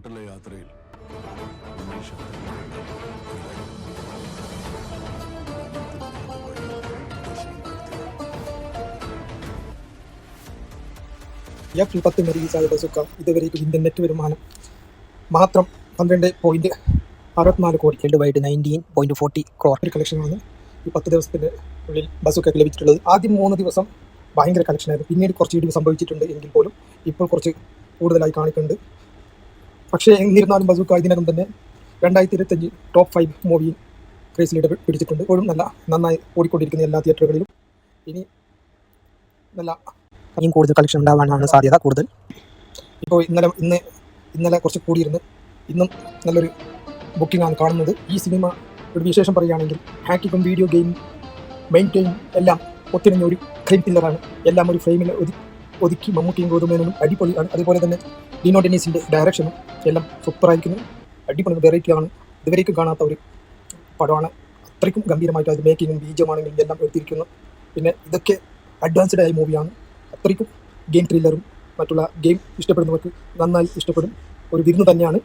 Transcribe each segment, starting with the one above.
മുന്നോട്ടുള്ള യാത്രയിൽ. എഫ് പത്ത് പത്തിന് ബസുക്ക ഇതുവരേക്കും ഇന്ത്യൻ നെറ്റ് വരുമാനം മാത്രം പന്ത്രണ്ട് പോയിന്റ് അറുപത്തിനാല് കോടി രണ്ട് wide nineteen point forty crore കളക്ഷനാണ് ഈ പത്ത് ദിവസത്തിന്റെ ഉള്ളിൽ ബസുക്കൊക്കെ ലഭിച്ചിട്ടുള്ളത്. ആദ്യം മൂന്ന് ദിവസം ഭയങ്കര കളക്ഷനായിരുന്നു പിന്നീട് കുറച്ച് ഇടിവ് സംഭവിച്ചിട്ടുണ്ട് എങ്കിൽ പോലും ഇപ്പോൾ കുറച്ച് കൂടുതലായി കാണിക്കുന്നുണ്ട്. പക്ഷേ എന്നിരുന്നാലും ബസുക്ക ഇതിനകം തന്നെ രണ്ടായിരത്തി ഇരുപത്തഞ്ച് ടോപ്പ് ഫൈവ് മൂവി ക്രേസിൽ ലീഡർ പിടിച്ചിട്ടുണ്ട്. ഇപ്പോഴും നല്ല നന്നായി ഓടിക്കൊണ്ടിരിക്കുന്ന എല്ലാ തിയേറ്ററുകളിലും ഇനി നല്ല ഇനിയും കൂടുതൽ കളക്ഷൻ ഉണ്ടാവാനാണ് സാധ്യത കൂടുതൽ. ഇപ്പോൾ ഇന്നലെ ഇന്ന് ഇന്നലെ കുറച്ച് കൂടിയിരുന്ന് ഇന്നും നല്ലൊരു ബുക്കിംഗ് ആണ് കാണുന്നത്. ഈ സിനിമ ഒരു വിശേഷം പറയുകയാണെങ്കിൽ ഹാക്കിക്കും വീഡിയോ ഗെയിം മെയിൻ ഗെയിം എല്ലാം ഒത്തിരിഞ്ഞ ഒരു ക്രൈം പില്ലറാണ് എല്ലാം ഒരു ഫ്രെയിമിൽ ഒതുക്കി ഒതുക്കി മമ്മൂട്ടിയും ഗോതുമേനും അടിപൊളിയാണ് അതുപോലെ തന്നെ ഡിനോ ഡെന്നീസിന്റെ ഡയറക്ഷനും എല്ലാം സൂപ്പറായിരിക്കുന്നു അടിപൊളി വെറൈറ്റി ആണ്. ഇതുവരേക്കും കാണാത്ത ഒരു പടമാണ്. അത്രയ്ക്കും ഗംഭീരമായിട്ട് അത് മേക്കിങ്ങും ബീജമാണെങ്കിലും എല്ലാം എടുത്തിരിക്കുന്നു. പിന്നെ ഇതൊക്കെ അഡ്വാൻസ്ഡ് ആയ മൂവിയാണ് അത്രയ്ക്കും ഗെയിം ത്രില്ലറും മറ്റുള്ള ഗെയിം ഇഷ്ടപ്പെടുന്നവർക്ക് നന്നായി ഇഷ്ടപ്പെടും. ഒരു വിരുന്ന് തന്നെയാണ്.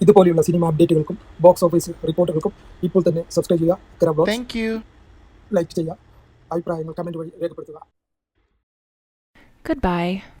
ഇതുപോലെയുള്ള സിനിമ അപ്ഡേറ്റുകൾക്കും ബോക്സ് ഓഫീസ് റിപ്പോർട്ടുകൾക്കും ഇപ്പോൾ തന്നെ സബ്സ്ക്രൈബ് ചെയ്യുക. താങ്ക് യു Thank ലൈക്ക് ചെയ്യുക. അഭിപ്രായങ്ങൾ കമന്റ് വഴി രേഖപ്പെടുത്തുക. Goodbye.